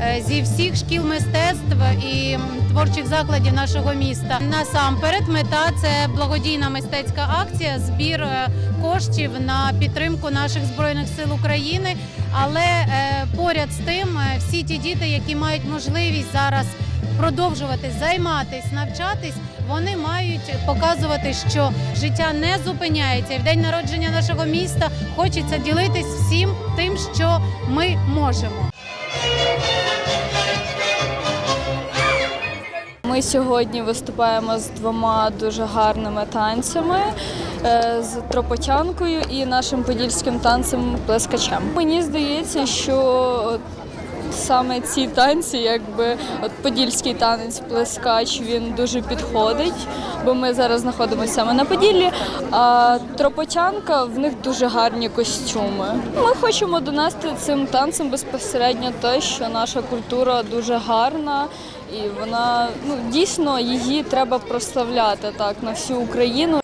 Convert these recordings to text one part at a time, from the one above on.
е, зі всіх шкіл мистецтв і творчих закладів нашого міста. Насамперед, мета це благодійна мистецька акція, збір е, коштів на підтримку наших збройних сил України. Але е, поряд з тим, всі ті діти, які мають можливість зараз продовжувати займатись, навчатись, вони мають показувати, що життя не зупиняється. І в день народження нашого міста хочеться ділитись всім що ми можемо. Ми сьогодні виступаємо з двома дуже гарними танцями е, з тропотянкою і нашим подільським танцем плескачем. Мені здається, що саме ці танці, якби от подільський танець плескач, він дуже підходить, бо ми зараз знаходимося саме на Поділлі. А тропотянка в них дуже гарні костюми. Ми хочемо донести цим танцем безпосередньо те, що наша культура дуже гарна. І вона ну дійсно її треба прославляти так на всю Україну.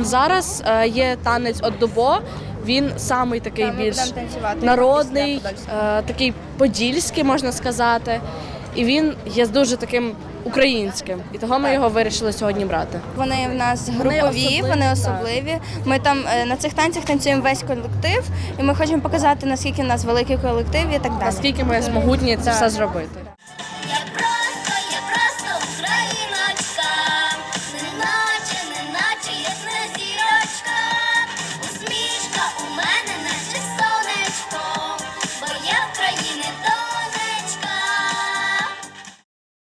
Зараз е, є танець от добо. Він самий такий більш народний, е, такий подільський, можна сказати. І він є дуже таким українським. І того ми його вирішили сьогодні брати. Вони в нас Вони групові, особливі, вони особливі. Ми там е, на цих танцях танцюємо весь колектив, і ми хочемо показати, наскільки в нас великий колектив і так далі. Наскільки ми змогутні це все зробити.